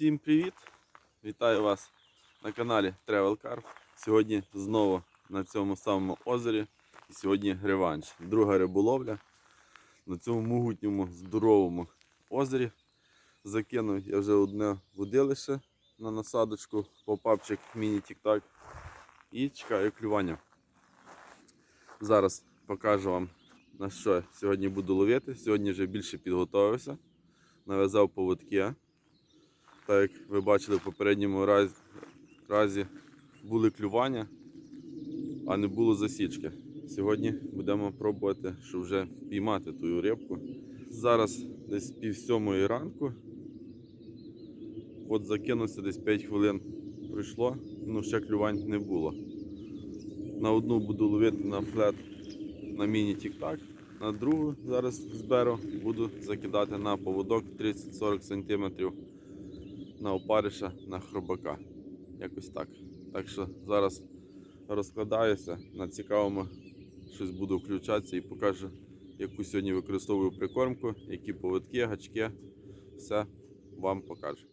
Всім привіт! Вітаю вас на каналі Travel Carp. Сьогодні знову на цьому самому озері. І сьогодні реванш. Друга риболовля на цьому могутньому здоровому озері. Закинув я вже одне водилище на насадочку, попапчик міні-тік-так. І чекаю клювання. Зараз покажу вам на що сьогодні буду ловити. Сьогодні вже більше підготувався. Нав'язав поводки. Так як ви бачили в попередньому разі, разі були клювання, а не було засічки. Сьогодні будемо пробувати, щоб вже піймати ту рибку. Зараз десь пів сьомої ранку. От закинувся десь 5 хвилин пройшло, ну ще клювань не було. На одну буду ловити на флет на міні-тік-так, на другу зараз зберу, буду закидати на поводок 30-40 см на опариша на хробака. Якось так. Так що зараз розкладаюся, на цікавому щось буду включатися і покажу, яку сьогодні використовую прикормку, які поводки, гачки. Все вам покажу.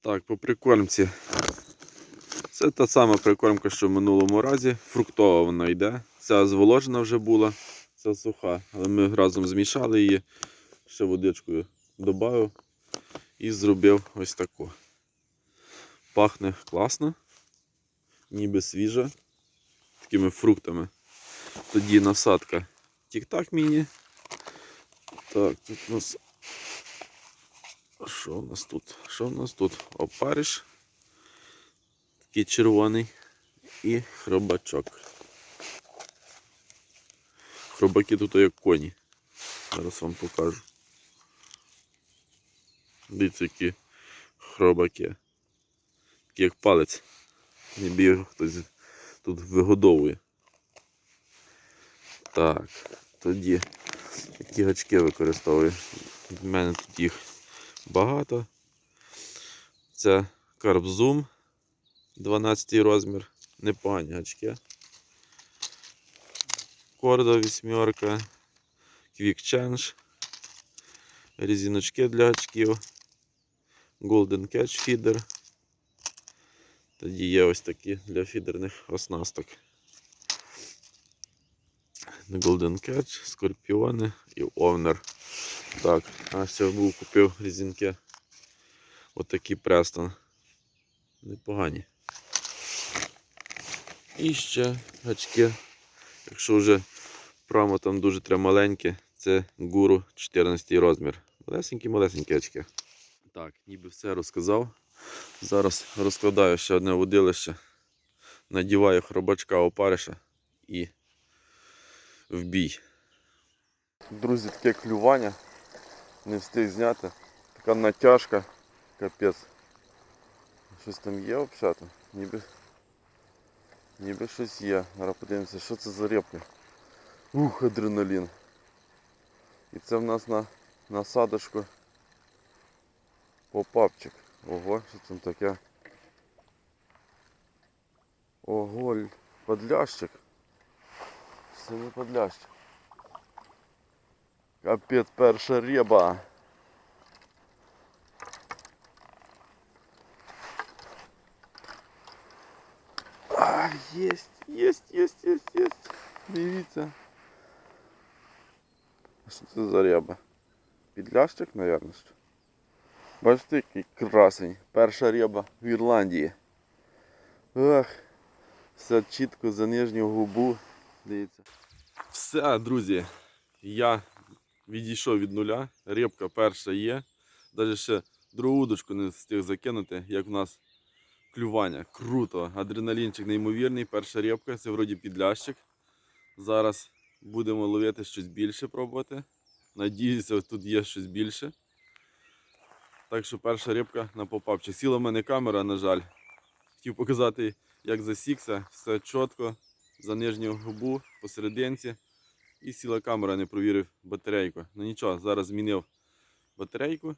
Так, по прикормці. Це та сама прикормка, що в минулому разі. Фруктова вона йде. Ця зволожена вже була, ця суха. Але ми разом змішали її, ще водичкою додав і зробив ось таку. Пахне класно, ніби свіжа, такими фруктами. Тоді насадка тік-так міні. Так, тут у нас. Що у нас тут? Що у нас тут? Опариш. Такий червоний і хробачок. Хробаки тут як коні. Зараз вам покажу. Дивіться, які хробаки. Такі як палець. Ніби його хтось тут вигодовує. Так, тоді такі гачки використовую. В мене тут їх багато. Це карбзум 12 розмір. Непогані гачки. Кордо вісьмерка, Quick Change, резиночки для гачків, Golden Catch Feeder. Тоді є ось такі для фідерних оснасток. Golden Catch, скорпіони і овнер. Так, а ще був купив резинки. Отакі Престон. Непогані. І ще гачки. Якщо вже прямо там дуже маленькі, це гуру 14 розмір. Малесенькі-малесенькі очки. Так, ніби все розказав. Зараз розкладаю ще одне водилище, надіваю хробачка опариша і в бій. Друзі, таке клювання. Не встиг зняти. Така натяжка. Капець. Щось там є взагалі? Ніби. Ніби щось є. Зараз подивимося, що це за репка. Ух, адреналін. І це в нас на насадочку попапчик. Ого, що там таке? Ого, л- подлящик. Це не подлящик. Капець перша реба. А, єсть, єсть, єсть, єсть, єсть. Дивіться. А Що це за ряба? Підлящик, мабуть. Бачите, який красень. Перша риба в Ірландії. Ах, все чітко за нижню губу. Дивіться. Все, друзі. Я відійшов від нуля. Рибка перша є. Навіть ще другу удочку не встиг закинути, як в нас клювання. Круто. Адреналінчик неймовірний. Перша рибка, це вроді підлящик. Зараз будемо ловити щось більше пробувати. Надіюся, тут є щось більше. Так що перша рибка на попапчик. Сіла в мене камера, на жаль. Хотів показати, як засікся, все чітко, за нижню губу, посерединці. І сіла камера, не провірив батарейку. Ну нічого, зараз змінив батарейку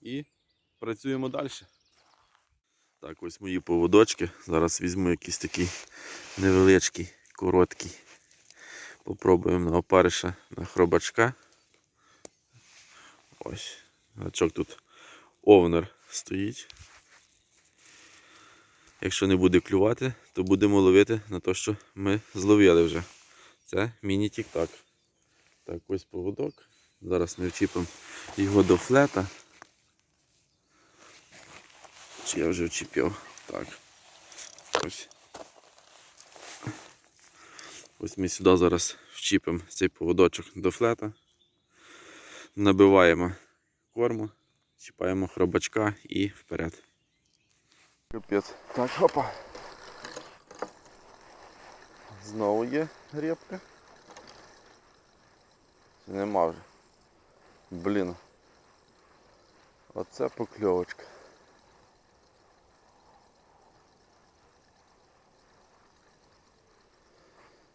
і працюємо далі. Так, ось мої поводочки. Зараз візьму якийсь такий невеличкий, короткий. Попробуємо на опариша на хробачка. Ось. Гачок тут овнер стоїть. Якщо не буде клювати, то будемо ловити на те, що ми зловили вже. Це міні-тік-так. Так, ось поводок. Зараз ми вчіпимо його до флета. Чи я вже вчіпив? Так. Ось. Ось ми сюди зараз вчіпимо цей поводочок до флета. Набиваємо корму, чіпаємо хробачка і вперед. Капець. Так, хопа. Знову є. Чи нема вже? Блін. Оце покльовочка.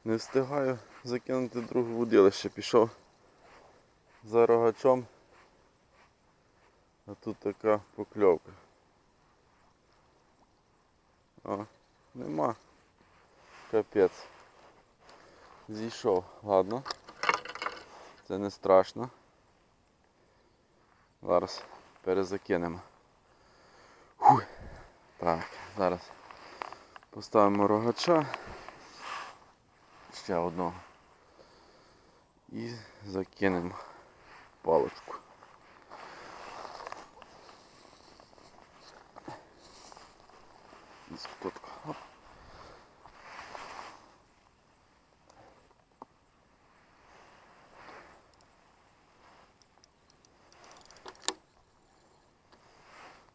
Не встигаю закинути друге вудилище. Пішов за рогачом. А тут така покльовка. А, нема. Капець. Зійшов. Ладно. Це не страшно. Зараз перезакинемо. Фух. Так, зараз поставимо рогача. Ще одного. І закинемо паличку. Оп.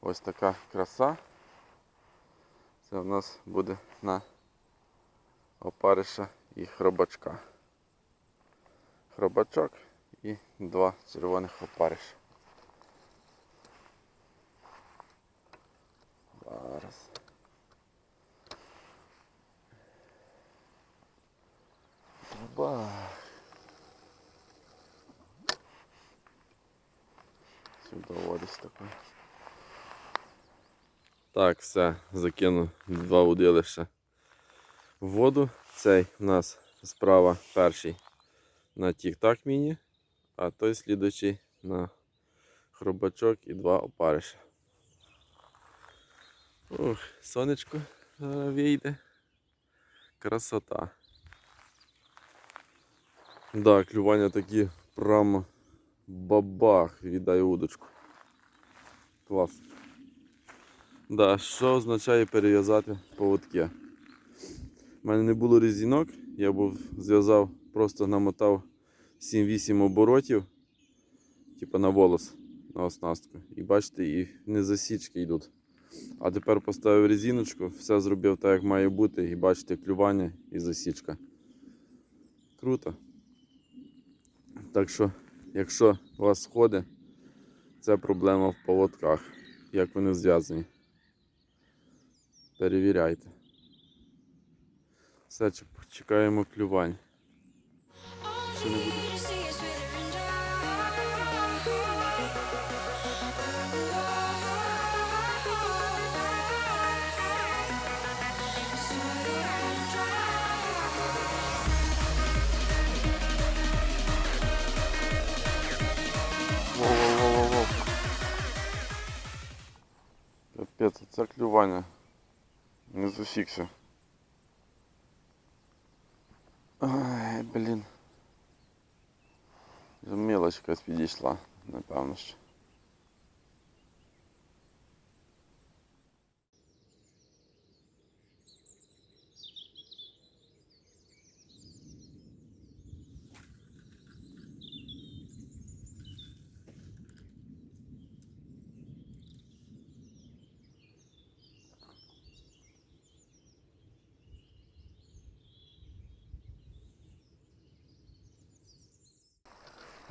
Ось така краса. Це в нас буде на опариша і хробачка. Хробачок і два червоних опариша. Зараз. Ба. Сюди водись такой. Так, все, закину два удилища в воду. Цей у нас справа перший на тік-так міні, а той слідуючий на хробачок і два опариша. Ух, сонечко вийде. Красота. Да, клювання такі прямо бабах, віддай удочку. Клас. Да, що означає перев'язати поводки? У мене не було резинок, я був зв'язав, просто намотав 7-8 оборотів, типу на волос, на оснастку. І бачите, і не засічки йдуть. А тепер поставив резиночку, все зробив так, як має бути, і бачите, клювання і засічка. Круто. Так що, якщо у вас сходи, це проблема в поводках, як вони зв'язані. Перевіряйте. Все, чекаємо клювань. Що не буде? Капець, це клювання. Не засікся. Ай, блін. Вже Мілочка якась підійшла, напевно що.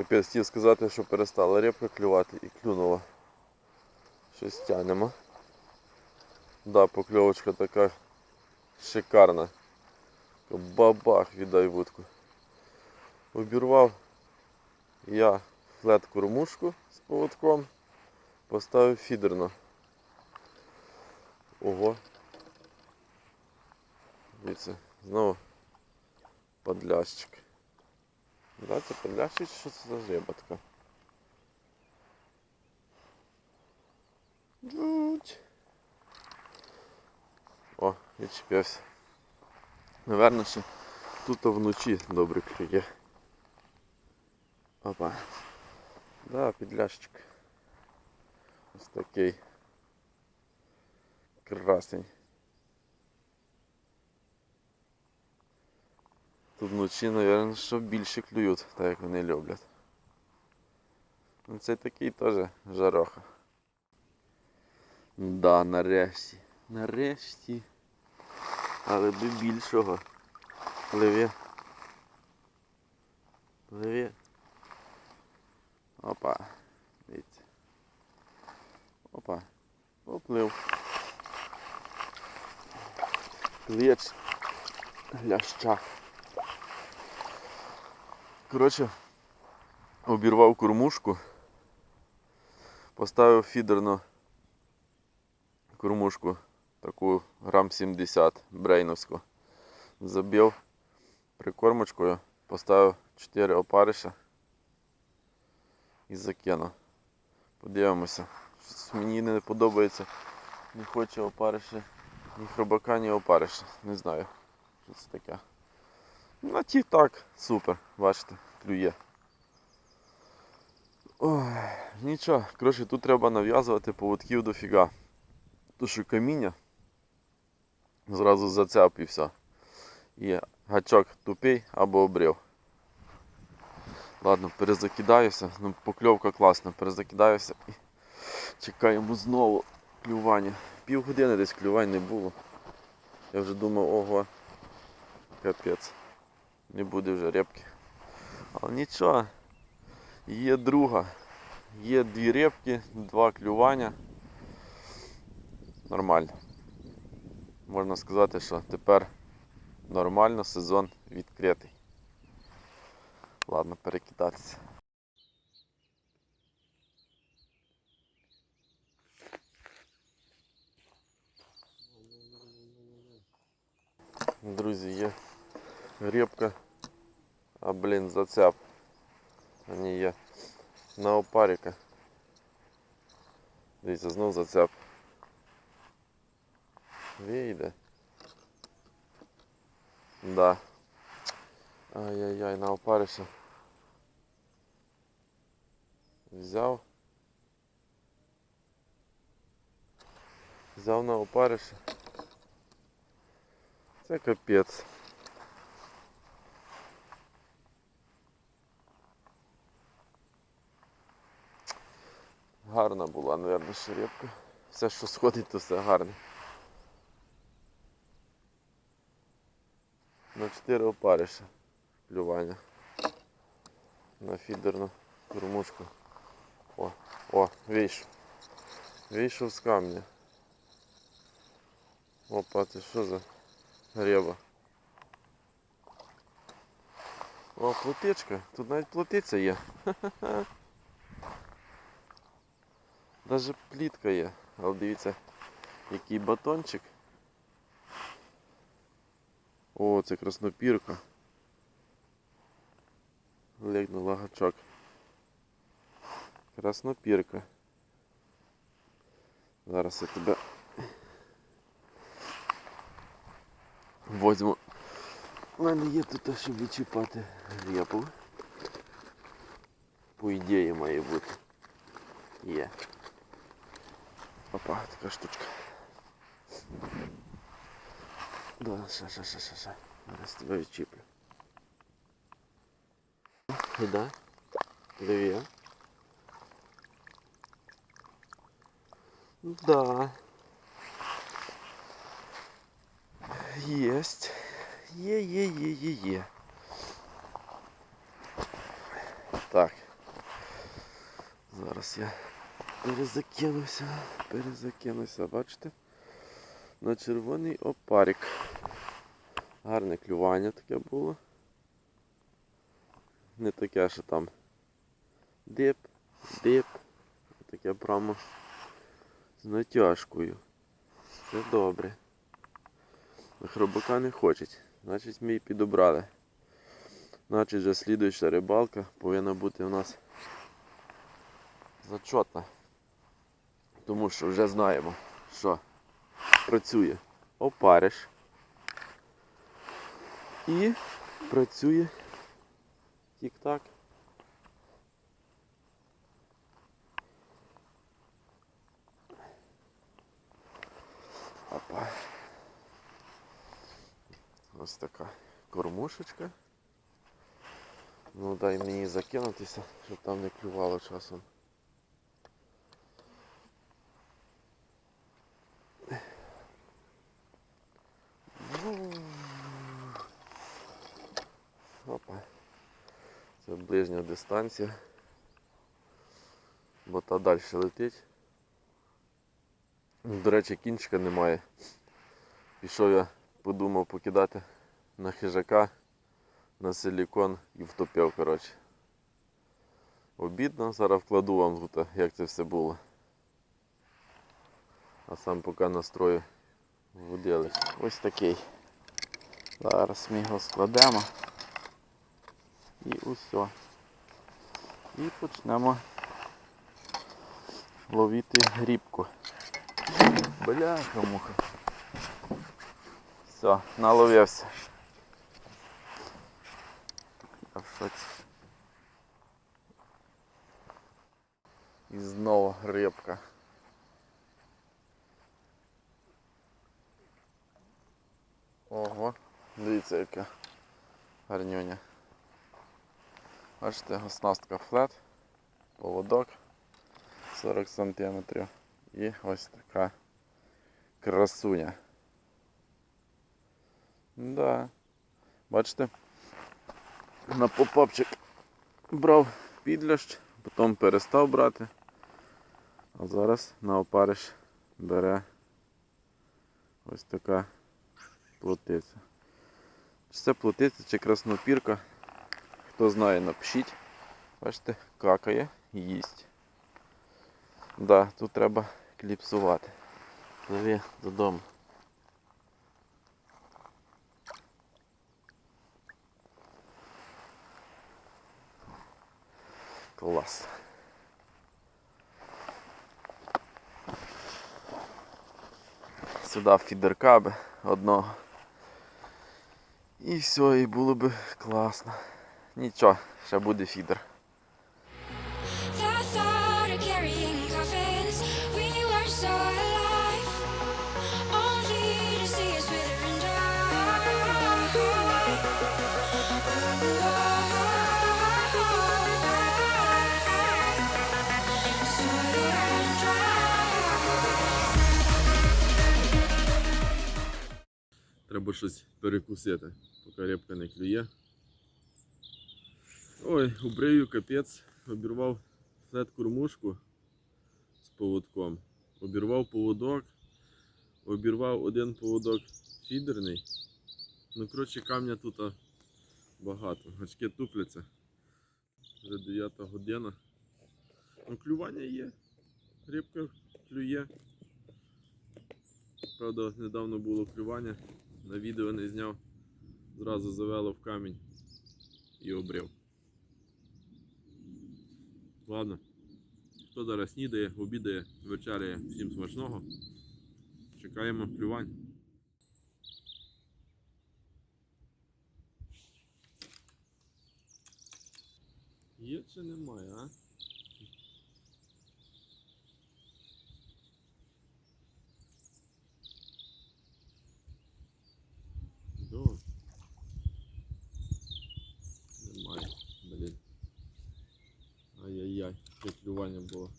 Капець, хотів сказати, що перестала рибка клювати і клюнула. Щось тянемо. Да, покльовочка така шикарна. Бабах, віддай вудку. Обірвав я флет кормушку з поводком, поставив фідерно. Ого. Дивіться, знову подлящик. Да, це що це за риба така? Жуть. Відчепився. Наверно, що тут вночі добре клює. Опа. Да, підлящик. Ось такий. Красень. Тут вночі, мабуть, що більше клюють, так як вони люблять. Ну це такий теж жароха. Да, нарешті. Нарешті. Але би більшого. Пливе. Пливе. Опа. Дивіться. Опа. Поплив. Клеч. Ляща. Коротше, обірвав кормушку. Поставив фідерну кормушку, таку грам 70 брейновську. Забив прикормочкою, поставив 4 опариша і закинув. Подивимося. Щось мені не подобається. Не хоче опариша, ні хробака, ні опариша. Не знаю, що це таке. На ті так, супер, бачите, клює. Ой, нічого, коротше, тут треба нав'язувати поводків дофіга. Тому що каміння зразу зацеп і все. І гачок тупий або обрив. Ладно, перезакидаюся. Ну, покльовка класна, перезакидаюся і чекаємо знову клювання. Півгодини десь клювань не було. Я вже думав, ого, капець. Не буде вже репки. Але нічого. Є друга. Є дві репки, два клювання. Нормально. Можна сказати, що тепер нормально сезон відкритий. Ладно, перекидатися. Друзі, є репка, а блін, зацеп. Вони є на опаріка. Дивіться, знов зацеп. Вийде. Да. Ай-яй-яй, на опариша. Взяв. Взяв на опариша. Це капець. Гарна була, мабуть, шерепка. Все, що сходить, то все гарне. На 4 опариша клювання. На фідерну кормушку. О, о, вийшов. Вийшов з камня. Опа, це що за греба? О, плотичка. Тут навіть плотиця є. Даже плітка є. Але дивіться, який батончик. О, це краснопірка. Легнула гачок. Краснопірка. Зараз я тебе возьму. У мене є тут, щоб відчіпати репу. По ідеї має бути. Є. Опа, така штучка. Да, ще, ще, ще, ще, ще. Зараз тебе відчіплю. Да? Две. Да. Есть. Є-є-є-є-є. Так. Зараз я перезакинуся, перезакинуся, бачите? На червоний опарик. Гарне клювання таке було. Не таке, що там дип, дип. Таке прямо з натяжкою. Це добре. Хробака не хочуть. Значить ми її підобрали. Значить вже слідуюча рибалка повинна бути у нас зачетна. Тому що вже знаємо, що працює опариш. І працює тік-так. Опа. Ось така кормушечка. Ну дай мені закинутися, щоб там не клювало часом. Опа. Це ближня дистанція. Бо та далі летить. До речі, кінчика немає. Пішов я, подумав покидати на хижака, на силікон і втопив, коротше. Обідно, зараз вкладу вам тут, як це все було. А сам поки настрою водились. Ось такий. Зараз ми його складемо. І усе. І почнемо ловити грібку. Бляха муха. Все, наловився. Я в шоці. І знову рибка. Ого, дивіться яка гарнюня. Бачите, оснастка флет, поводок 40 см і ось така красуня. Да. Бачите? На попапчик брав підлящ, потім перестав брати, а зараз на опариш бере ось така плотиця. Чи це плотиця, чи краснопірка, хто знає, напишіть. Бачите, какає, їсть. Да, тут треба кліпсувати. Пливи додому. Клас. Сюди фідерка би одного. І все, і було би класно. Нічого, ще буде фідер. Треба щось перекусити, поки рибка не клює. Ой, убрию капець, обірвав кормушку з поводком, обірвав поводок, обірвав один поводок фідерний. Ну, коротше, камня тут багато. Гачки тупляться. Вже 9 година. Ну, клювання є. Рибка клює. Правда, недавно було клювання. На відео не зняв. Зразу завело в камінь і обрив. Ладно. Хто зараз снідає, обідає, вечеряє, всім смачного. Чекаємо плювань. Є чи немає, а? Да. Немає, блін. Ай-яй-яй, яке клювання було.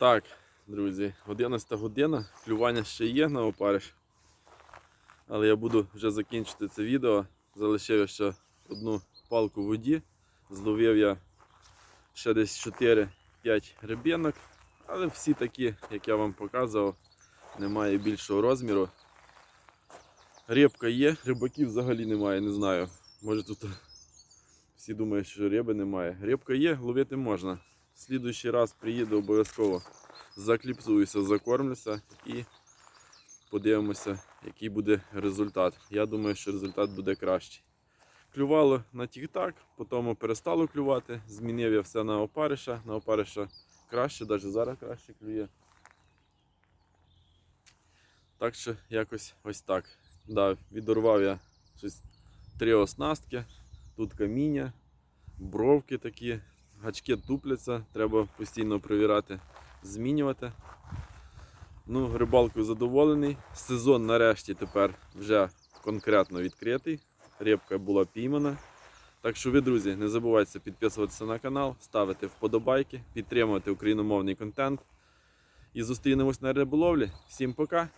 Так, друзі, 11 година, клювання ще є на опариш. Але я буду вже закінчити це відео. Залишив ще одну палку в воді. Зловив я ще десь 4-5 рибінок. Але всі такі, як я вам показував, немає більшого розміру. Рибка є, рибаків взагалі немає, не знаю. Може тут всі думають, що риби немає. Рибка є, ловити можна. Слідуючий раз приїду обов'язково закліпсуюся, закормлюся і подивимося, який буде результат. Я думаю, що результат буде кращий. Клювало на тік-так, потім перестало клювати, змінив я все на опариша. На опариша краще, навіть зараз краще клює. Так що якось ось так. Да, відорвав я щось три оснастки, тут каміння, бровки такі, гачки тупляться, треба постійно перевіряти, змінювати. Ну, рибалкою задоволений. Сезон нарешті тепер вже конкретно відкритий. Рибка була піймана. Так що ви, друзі, не забувайте підписуватися на канал, ставити вподобайки, підтримувати україномовний контент. І зустрінемось на риболовлі. Всім пока!